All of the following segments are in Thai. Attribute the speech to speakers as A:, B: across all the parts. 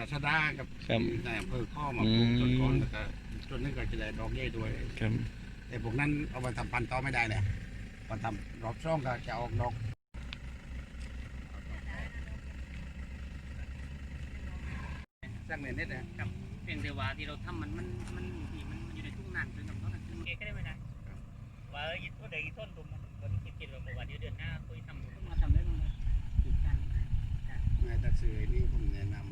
A: ราชดากับ
B: ครับ
A: ในอำเภอข้อมาปลูก
B: อืม
A: ต้นก่อนแล้วก็ต้นนึงก็จะได้ดอกใหญ่ด้วย
B: ครับ
A: แต่พวกนั้นเอาไปทำพันธุ์ต่อไม่ได้เลยพอทำรอบช่องก็จะออกดอกสร้างเนินนิดนะ
C: กับเพียงแต่ว่าที่เราทำมันมันมันที่มันมันอยู่ในทุ่งนาซึ่งกับเขานั้นซึ่งเก๋ก็ได้ไหมนะว่ายึดต้นใดต้นตุ่มมันวันนี้คิดคิดว่าเมื่อวันเดือนหน้าคุยทำมาทำได้ตรงนี้อีกกัน
A: แม่ตาซื้อนี่ผมแนะนำซื้อจาก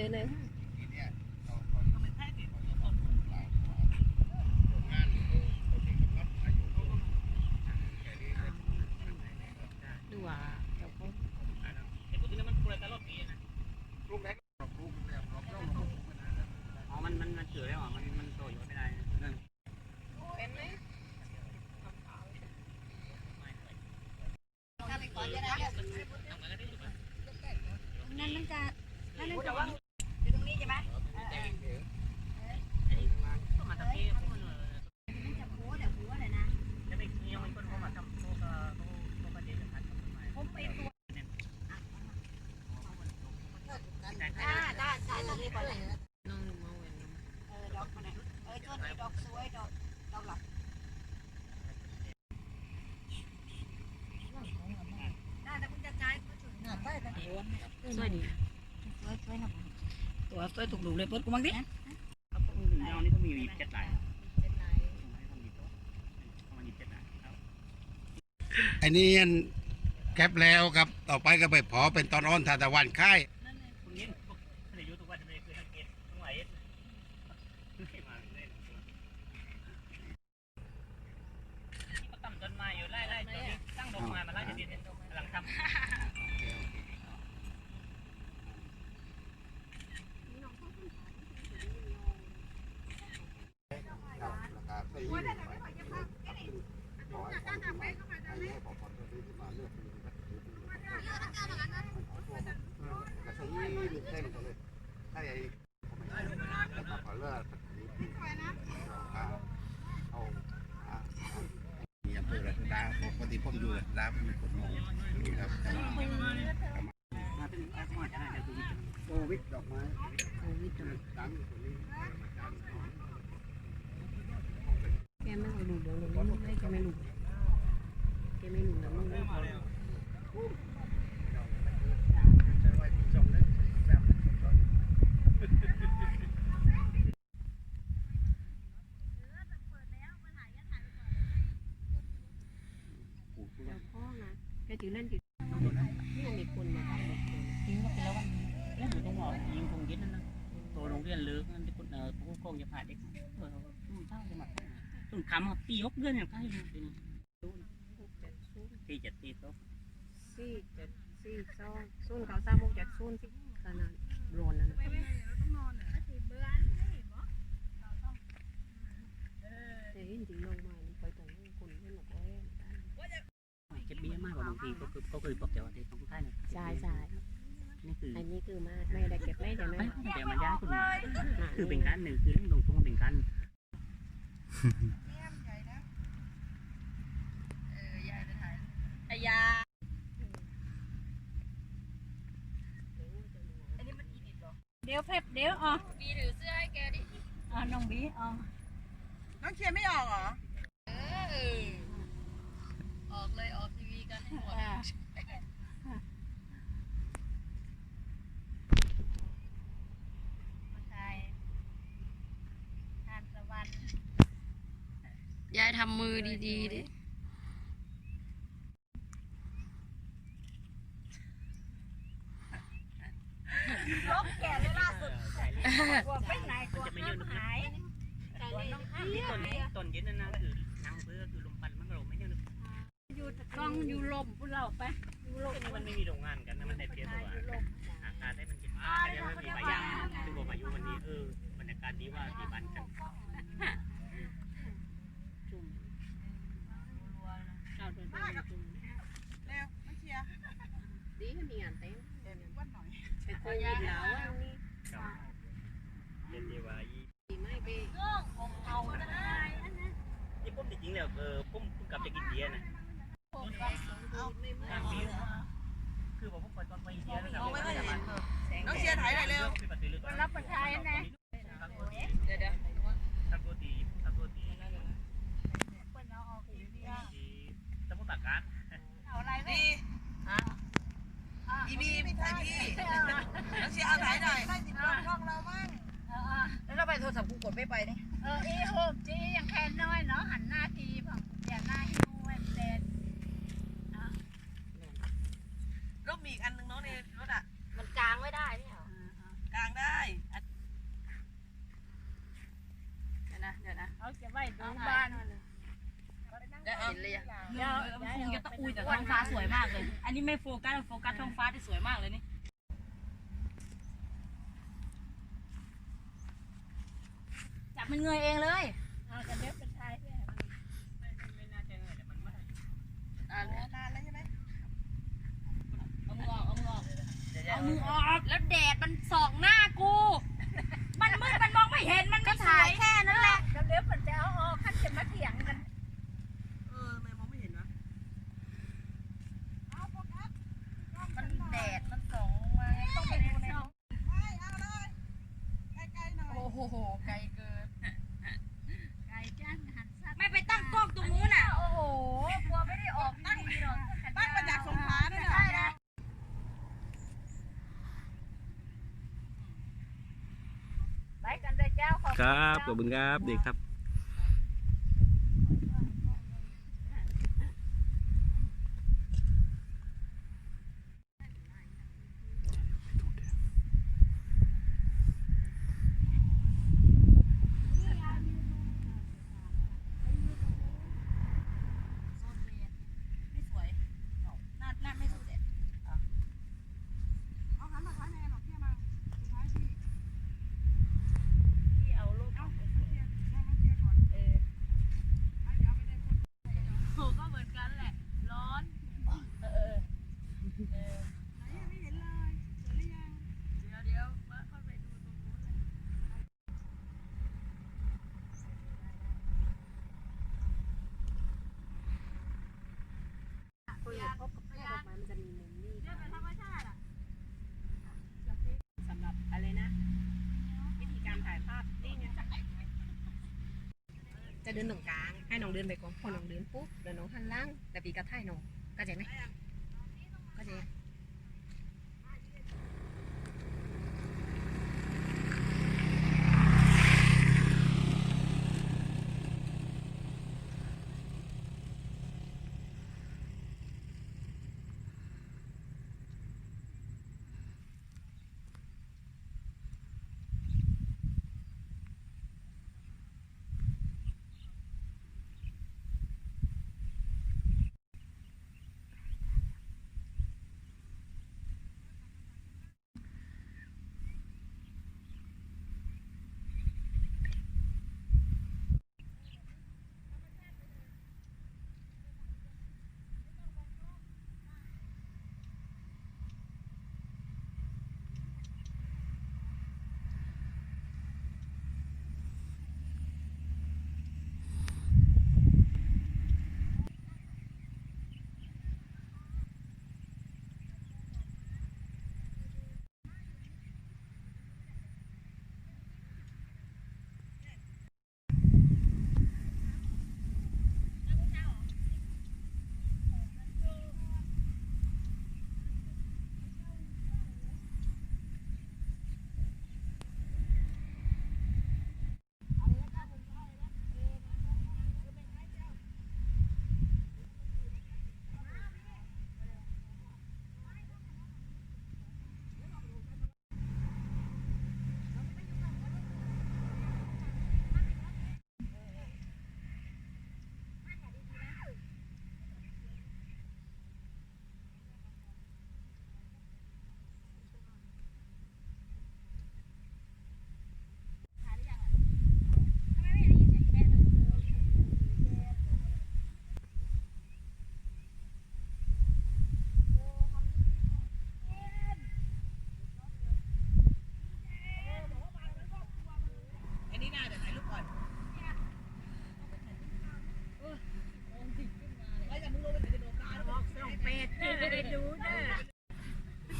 D: เดินเลย
A: ทีเนี้ยเขาเขาเขาไม่ใช่ที่เขาจะต้องปลูกหลายกว่างานเขาเขาถึงกำหนดอายุเขาแค่นี้เลย
D: ดูว่าเดี๋ยวเขา
C: แต่พูดถึงมันปลูกตลอดปีนะ
A: ปลูกได้ก็ปลูกแล้วรอบช่องเราก็ปลูกไม่ได้แล้ว
C: อ๋อมันมันมันเกิดแล้วอะมันมันโตอยู่ไม่ได้นั่น
D: นั่นมันจะนั่นมันจะ
C: ก็มาทำเองพวกมันจะไปเงี้ยมันก็เข้ามาทำพวกเขาพวกประเด็นพันธุ์ไม้ผมไปตัว
D: น้องหนูมาเว้น
C: ช่วยดี
D: ตัวสวยถูกดูเลยเปิดกูมั้งดิ
C: ครับผมถึงเอานี่อันมีเจ็ดลายครับ
A: ไอ้นี่อันแคปแล้วครับ ต่อไปก็ไปพอเป็นตอนอ้อนทาตะวันค่าย
C: คุณยินพวกในยูทูบว่าจะไม่คือสังเกตตรงไหนไม่มาเล่นก็ตั้งต้นไม้อยู่ไล่ไล่ตัวนี้ตั้งดอกไม้มาไล่จะเด็ดกำลังทำ
A: มีอำเภอรัชดาปกติผมอยู่รัชดาผมเป็นคนมองครับแต่ว่า
C: มาถึงอาสมาจะน่าจะ
A: โควิดดอกไม้
D: โควิด
A: ตั้งอยู่ตรงนี้
D: แกไม่เคยดูเดี๋ยวหนูไม่แกไม่รู้แกไม่รู้แล้วมึงไม่พอ เดี๋ยวพ่อนะแกถื อเล่นถือนี่มีคนมาบ้านบอกเลย
C: จริงก็เป็นแล้ววันเล่นอยู่ตรงหอยิงคงยึดนั่นนะตัวโรงเรียนเลิกนั่นที่คนเออผู้กองจะผ่าเด็กเออเท่าจะมาตุ่มคำปีหกเดือนอย่างใกล้เลยเป็น
D: หกเจ็ดศูนย์
C: ตีเจ็ดตีโต๊ะ
D: สี่เจ็ดสี่สองศูนย์เขาสามหกเจ็ดศูนย์ที่ขนาดโรนนั่นน่ะแต่จริงๆน้องมาไปตรงนี้คนเล่นหลอกแร่
C: เจ็บเบี้ย มากกว่าบางทีก็คือก็คือปกติว่าที่ต้องใกล้เลย
D: ใช่ใช่
C: นี่คือ
D: อันนี้คือมาไม่ได้เก็บไม่ใช่ไหม
C: ไม่แต่มันยากคุณมา
D: มา
C: คือเป็นการหนึ่งคือเรื่องตรงตรงเป็นการ
E: เดี๋ยวเพบเดี๋ยวอ๋อบีถือเสื้อให้แกดิอ๋อน้องบีอ๋อ
F: น้องเชียร์ไม่ออกเหรอ
E: ออกเลยออกทีวีกันให้หมดทานตะวัน
G: ยายทำมือดีๆดิ
E: ลบแก่เลยล่าสุดกลัวไปไหนกลัว
C: จะไม่
E: ห้า
C: ยื
E: ม
C: น
E: หาย
C: ที่ต้นต้นเย็นนั่นนะคือนั่งเพื่อคือลมปันมันก็ลมไม่ยืน
E: ล้องอยู่ลมพวกเราไปอยู่ลม
C: มันไม่มีโรงงานกันนะมันได้เพียงตัวอากาศได้มันเย็นยังไม่มีพายุคือบอกพายุวันนี้เออบรรยากาศดีว่าที่บ้านกัน
D: คน
F: ไทยนะเดี๋
D: ยวเดี๋
F: ยวตะโกตี
D: ตะโกตีคน
C: เอา
D: ออกที
E: เดี
C: ยวตักการ
D: เอา
C: อะไรนี่ฮะ
F: อี
H: บีม่ใช่พี่แล้วเชียร์เอาไหนหน่อย
I: ลองเราบ้าง
H: แล้วเราไปโทรศัพท์กูกดไม่ไปนี่
E: เออเอโฮจียังแค่น้อยเนาะหันหน้าทีผ่องอย่าหน้า เดี๋
J: ย
H: ว
F: คงจะต้องอุ้ยแต่ท้องฟ้าสวยมากเลย อันนี้ไม่โฟกัสโฟกัสท้องฟ้าที่สวยมากเลยนี่จับมันเงยเองเลย
E: เอาเล็บเป็นท้าย
C: ไม่น่าจะเงยแต่มันไม่
I: นานแล้วใช่ไหม
F: เอามือออกเอามือออก
J: แล้วแดดมันส่องหน้ากู
F: มันมืดมันมองไม่เห็นมันไม่
J: ถ่า
F: ย
J: แค่
D: ครับขอบคุณครับดีครับะ
I: เดินตรงก
E: ลา
I: ง ให้น้
E: อง
I: เดินไป
E: ก่อนพอน้อ
I: งเดินปุ๊บเดี๋
E: ยวน้องหันล่างแต่ปีกระถ่าย
K: น้องก็ใจไหมก็ใจ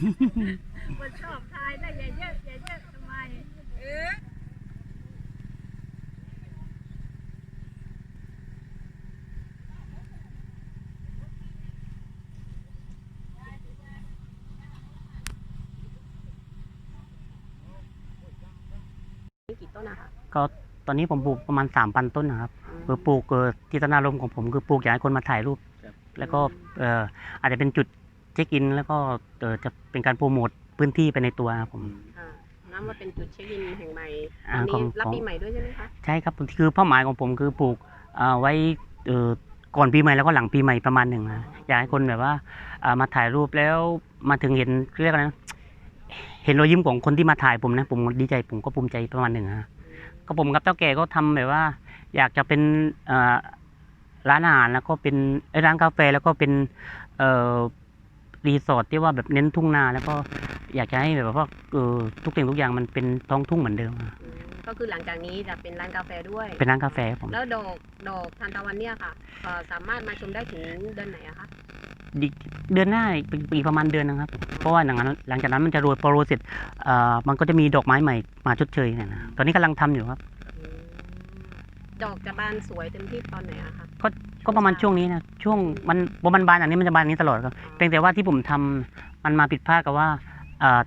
K: คน
E: ชอ
K: บทายนะอย่เยอะอย่าเยอะทำไมเอ
D: อกี่ต้นนะคะ
L: ก็ตอนนี้ผมปลูกประมาณสามพันต้นนะครับ
D: เพื่
L: อปลูกเกิดจิตนารมของผมคือปลูกอยากให้คนมาถ่ายรูป แล้วก็อาจจะเป็นจุด ช็คอิน แล้วก็เอ่อจะเป็นการโปรโมทพื้นที่ไปในตัวครับผม
D: ค่ะน้ำว่าเป็นจุดเช็คอินแห่งใหม่
L: อ่า
D: อัน
L: ขอ
D: นี้
L: ง
D: รับ
L: ของ
D: ปีใหม่ด้วยใช่ไหมคะ
L: ใช่ครับคือเป้าหมายของผมคือปลูกอ่าไว้เอ่อก่อนปีใหม่แล้วก็หลังปีใหม่ประมาณหนึ่งนะอยากให้คนแบบว่าอ่ามาถ่ายรูปแล้วมาถึงเห็นเรียกอะไรนะเห็นรอยยิ้มของคนที่มาถ่ายผมนะ ผมดีใจผมก็ภูมิใจประมาณหนึ่งนะก็ผมกับเจ้าแก่ก็ทำแบบว่า อยากจะเป็นเอ่อร้านอาหารแล้วก็เป็นเอ้ยร้านกาแฟแล้วก็เป็นเอ่อ รีสอร์ทที่ว่าแบบเน้นทุ่งนาแล้วก็อยากจะให้แบบว่าเออทุกสิ่งทุกอย่างมันเป็นท้องทุ่งเหมือนเดิมอะ
D: อืมก็คือหลังจากนี้จะเป็นร้านกาแฟด้วย
L: เป็นร้านกาแฟครับผม
D: แล้วดอกดอกทานตะวันเนี่ยค่ะเอ่อสามารถมาชมได้ถึงเดือนไหนอะคะ
L: อีกเดือนหน้าอีกอีกประมาณเดือนนะครับเพราะว่าหลังจากนั้นหลังจากนั้นมันจะโรยพอโรยเสร็จเอ่อมันก็จะมีดอกไม้ใหม่มาชดเชยเนี่ยนะตอนนี้กำลังทำอยู่ครับ
D: อืม ดอกจะบานสวยเต็มที่ตอนไหนอะคะ
L: ก็ประมาณช่วงนี้นะช่วงมันพอมันบานอย่างนี้มันจะบานอย่างนี้ตลอดครับเพียงแต่ว่าที่ผมทำมันมาผิดพลาดกับว่าเอ่อ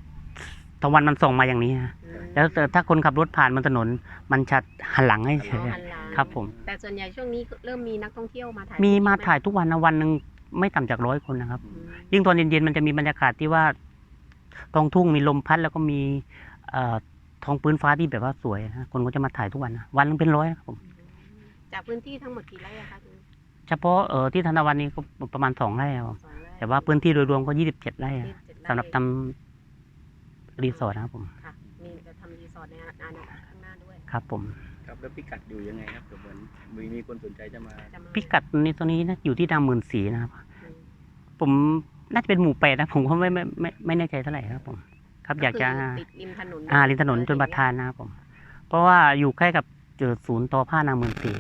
L: ตะวันมันส่งมาอย่างนี้นะแล้วแต่ถ้าคนขับรถผ่านบนถนน มันชัดหันหลังให้เฉ
D: ยหันหลัง
L: ครับผม
D: แต่ส่วนใหญ่ช่วงนี้เริ่มมีนักท่องเที่ยวมาถ่าย
L: มีมาถ่ายทุกวันนะวันหนึ่งไม่ต่ำจากร้อยคนนะครับ
D: อืม
L: ยิ่งตอนเย็นๆมันจะมีบรรยากาศที่ว่าท้องทุ่งมีลมพัดแล้วก็มีเอ่อท้องพื้นฟ้าที่แบบว่าสวยนะคนก็จะมาถ่ายทุกวันนะวันหนึงเป็นร้อยนะครับผม
D: จากพื้นที่ทั้งหมดกี่ไร่อะคะคุณ
L: เฉพาะเอ่อที่ธนวันนี้ก็ประมาณสองไร่ครับผม
D: สองไร่
L: แต่ว่าพื้นที่โดยรวมก็ยี่สิบเจ็ดไร่อะ
D: ยี่สิบเจ็ดไสำ
L: หรับทำรีสอร์ทนะครับผม
D: ค่ะมีจะทำรีสอร์ทในอนาคตข้างหน้าด้วย
L: ครับผม
A: ครับแล้วพิกัดอยู่ยังไงครับเผื่อเหมือนมีมีคนสนใจจะมา
D: จะมา
L: พิกัดนี้ตรงนี้นะอยู่ที่ดามหมื่นสีนะครับ
D: อืม
L: ผมน่าจะเป็นหมู่แปดนะผมก็ไม่ไม่ไม่ไม่แน่ใจเท่าไหร่ครับผม ครับอยากจะ
D: คือติดริมถนน
L: อ่าริมถนนจนประทานนะครับผม เพราะว่าอยู่ใกล้กับ เจอศูนย์ทอผ้านาหมื่นสี